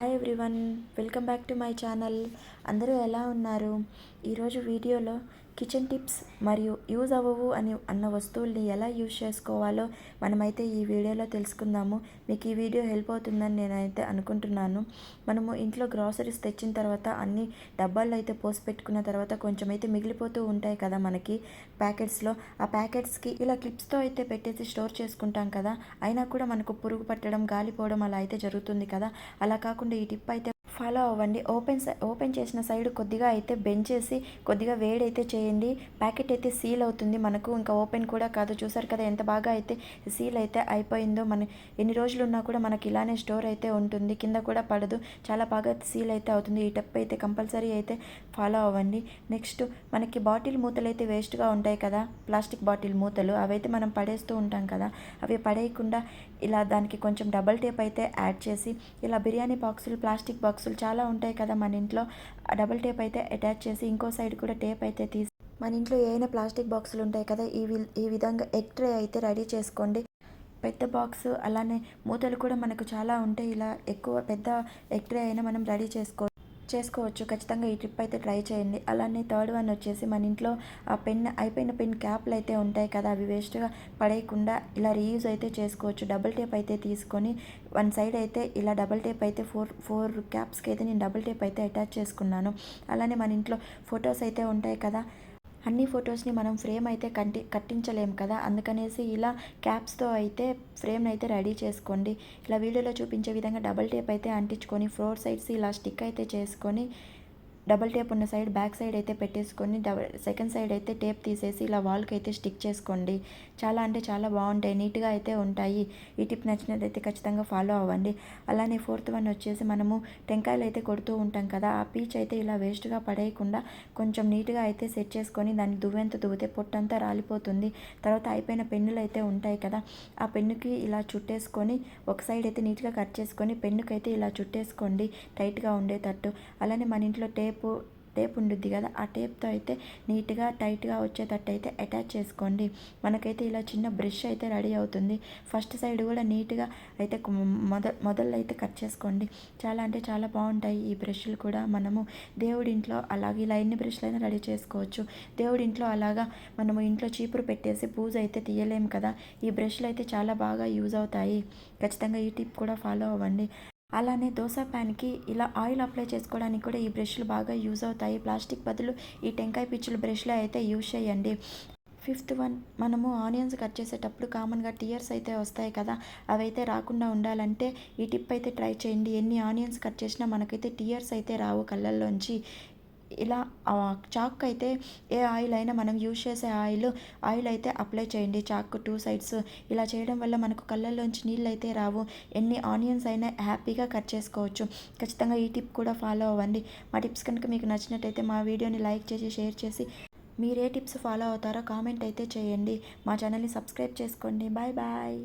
Hi everyone welcome back to my channel అందరూ ఎలా ఉన్నారు? ఈరోజు వీడియోలో కిచెన్ టిప్స్ మరియు యూజ్ అవ్వవు అని అన్న వస్తువుల్ని ఎలా యూజ్ చేసుకోవాలో మనమైతే ఈ వీడియోలో తెలుసుకుందాము. మీకు ఈ వీడియో హెల్ప్ అవుతుందని నేనైతే అనుకుంటున్నాను. మనము ఇంట్లో గ్రాసరీస్ తెచ్చిన తర్వాత అన్ని డబ్బాల్లో అయితే పోసి పెట్టుకున్న తర్వాత కొంచెం అయితే మిగిలిపోతూ ఉంటాయి కదా మనకి ప్యాకెట్స్లో. ఆ ప్యాకెట్స్కి ఇలా క్లిప్స్తో అయితే పెట్టేసి స్టోర్ చేసుకుంటాం కదా. అయినా కూడా మనకు పురుగు పట్టడం గాలిపోవడం అలా అయితే జరుగుతుంది కదా. అలా కాకుండా ఈ టిప్ అయితే ఫాలో అవ్వండి. ఓపెన్ సై ఓపెన్ చేసిన సైడ్ కొద్దిగా అయితే బెండ్ చేసి కొద్దిగా వేడైతే చేయండి. ప్యాకెట్ అయితే సీల్ అవుతుంది మనకు. ఇంకా ఓపెన్ కూడా కాదు. చూసారు కదా ఎంత బాగా అయితే సీల్ అయితే అయిపోయిందో మన ఎన్ని రోజులు ఉన్నా కూడా మనకి ఇలానే స్టోర్ అయితే ఉంటుంది. కింద కూడా పడదు. చాలా బాగా సీల్ అయితే అవుతుంది. ఈ టప్ అయితే కంపల్సరీ అయితే ఫాలో అవ్వండి. నెక్స్ట్ మనకి బాటిల్ మూతలు అయితే వేస్ట్గా ఉంటాయి కదా. ప్లాస్టిక్ బాటిల్ మూతలు. అవైతే మనం పడేస్తూ ఉంటాం కదా. అవి పడేయకుండా ఇలా దానికి కొంచెం డబల్ టేప్ అయితే యాడ్ చేసి ఇలా బిర్యానీ బాక్సులు ప్లాస్టిక్ బాక్స్ బాక్సులు చాలా ఉంటాయి కదా మన ఇంట్లో. డబుల్ టేప్ అయితే అటాచ్ చేసి ఇంకో సైడ్ కూడా టేప్ అయితే తీసి మన ఇంట్లో ఏమైనా ప్లాస్టిక్ బాక్సులు ఉంటాయి కదా ఈ వి- ఈ విధంగా ఎగ్ ట్రే అయితే రెడీ చేసుకోండి. పెద్ద బాక్స్ అలానే మూతలు కూడా మనకు చాలా ఉంటాయి. ఇలా ఎక్కువ పెద్ద ఎగ్ ట్రే అయినా మనం రెడీ చేసుకో చేసుకోవచ్చు. ఖచ్చితంగా ఈ ట్రిప్ అయితే ట్రై చేయండి. అలానే థర్డ్ వన్ వచ్చేసి మన ఇంట్లో ఆ పెన్ అయిపోయిన పెన్ క్యాప్లు అయితే ఉంటాయి కదా అవి వేస్ట్గా పడేయకుండా ఇలా రీయూజ్ అయితే చేసుకోవచ్చు. డబుల్ టేప్ అయితే తీసుకొని వన్ సైడ్ అయితే ఇలా డబుల్ టేప్ అయితే ఫోర్ ఫోర్ క్యాప్స్కి అయితే నేను డబుల్ టేప్ అయితే అటాచ్ చేసుకున్నాను. అలానే మన ఇంట్లో ఫొటోస్ అయితే ఉంటాయి కదా అన్ని ఫొటోస్ని మనం ఫ్రేమ్ అయితే కంటి కట్టించలేం కదా? అందుకనేసి ఇలా క్యాప్స్తో అయితే ఫ్రేమ్ని అయితే రెడీ చేసుకోండి. ఇలా వీడియోలో చూపించే విధంగా డబల్ టేప్ అయితే అంటించుకొని ఫోర్ సైడ్స్ ఇలా స్టిక్ అయితే చేసుకొని డబల్ టేప్ ఉన్న సైడ్ బ్యాక్ సైడ్ అయితే పెట్టేసుకొని డబల్ సెకండ్ సైడ్ అయితే టేప్ తీసేసి ఇలా వాల్కి అయితే స్టిక్ చేసుకోండి. చాలా అంటే చాలా బాగుంటాయి నీట్గా అయితే ఉంటాయి. ఈ టిప్ నచ్చినట్లయితే ఖచ్చితంగా ఫాలో అవ్వండి. అలానే ఫోర్త్ వన్ వచ్చేసి మనము టెంకాయలు అయితే కొడుతూ ఉంటాం కదా ఆ పీచ్ అయితే ఇలా వేస్ట్గా పడేయకుండా కొంచెం నీట్గా అయితే సెట్ చేసుకొని దాన్ని దువ్వెంత దువ్వితే పొట్టంతా రాలిపోతుంది. తర్వాత అయిపోయిన పెన్నులు అయితే ఉంటాయి కదా ఆ పెన్నుకి ఇలా చుట్టేసుకొని ఒక సైడ్ అయితే నీట్గా కట్ చేసుకొని పెన్నుకైతే ఇలా చుట్టేసుకోండి టైట్గా ఉండేటట్టు. అలానే మన ఇంట్లో టేప్ టేప్ ఉండుద్ది కదా ఆ టేప్తో అయితే నీట్గా టైట్గా వచ్చేటట్టు అయితే అటాచ్ చేసుకోండి. మనకైతే ఇలా చిన్న బ్రష్ అయితే రెడీ అవుతుంది. ఫస్ట్ సైడ్ కూడా నీట్గా అయితే మొద మొదలు అయితే కట్ చేసుకోండి. చాలా అంటే చాలా బాగుంటాయి ఈ బ్రష్లు కూడా. మనము దేవుడింట్లో అలాగే ఇలా ఎన్ని బ్రష్లు అయినా రెడీ చేసుకోవచ్చు. దేవుడింట్లో అలాగా మనము ఇంట్లో చీపురు పెట్టేసి పూజ అయితే తీయలేము కదా. ఈ బ్రష్లు అయితే చాలా బాగా యూజ్ అవుతాయి. ఖచ్చితంగా ఈ టిప్ కూడా ఫాలో అవ్వండి. అలానే దోశ ప్యాన్కి ఇలా ఆయిల్ అప్లై చేసుకోవడానికి కూడా ఈ బ్రష్లు బాగా యూజ్ అవుతాయి. ప్లాస్టిక్ బదులు ఈ టెంకాయ పిచ్చుల బ్రష్లు అయితే యూజ్ చేయండి. ఫిఫ్త్ వన్ మనము ఆనియన్స్ కట్ చేసేటప్పుడు కామన్గా టీయర్స్ అయితే వస్తాయి కదా అవైతే రాకుండా ఉండాలంటే ఈ టిప్ అయితే ట్రై చేయండి. ఎన్ని ఆనియన్స్ కట్ చేసినా మనకైతే టీయర్స్ అయితే రావు కళ్ళల్లోంచి. ఇలా చాక్ అయితే ఏ ఆయిల్ అయినా మనం యూజ్ చేసే ఆయిల్ ఆయిల్ అయితే అప్లై చేయండి. చాక్ టూ సైడ్స్ ఇలా చేయడం వల్ల మనకు కళ్ళల్లోంచి నీళ్ళు అయితే రావు. ఎన్ని ఆనియన్స్ అయినా హ్యాపీగా కట్ చేసుకోవచ్చు. ఖచ్చితంగా ఈ టిప్ కూడా ఫాలో అవ్వండి. మా టిప్స్ కనుక మీకు నచ్చినట్టయితే మా వీడియోని లైక్ చేసి షేర్ చేసి మీరే టిప్స్ ఫాలో అవుతారో కామెంట్ అయితే చేయండి. మా ఛానల్ని సబ్స్క్రైబ్ చేసుకోండి. Bye bye.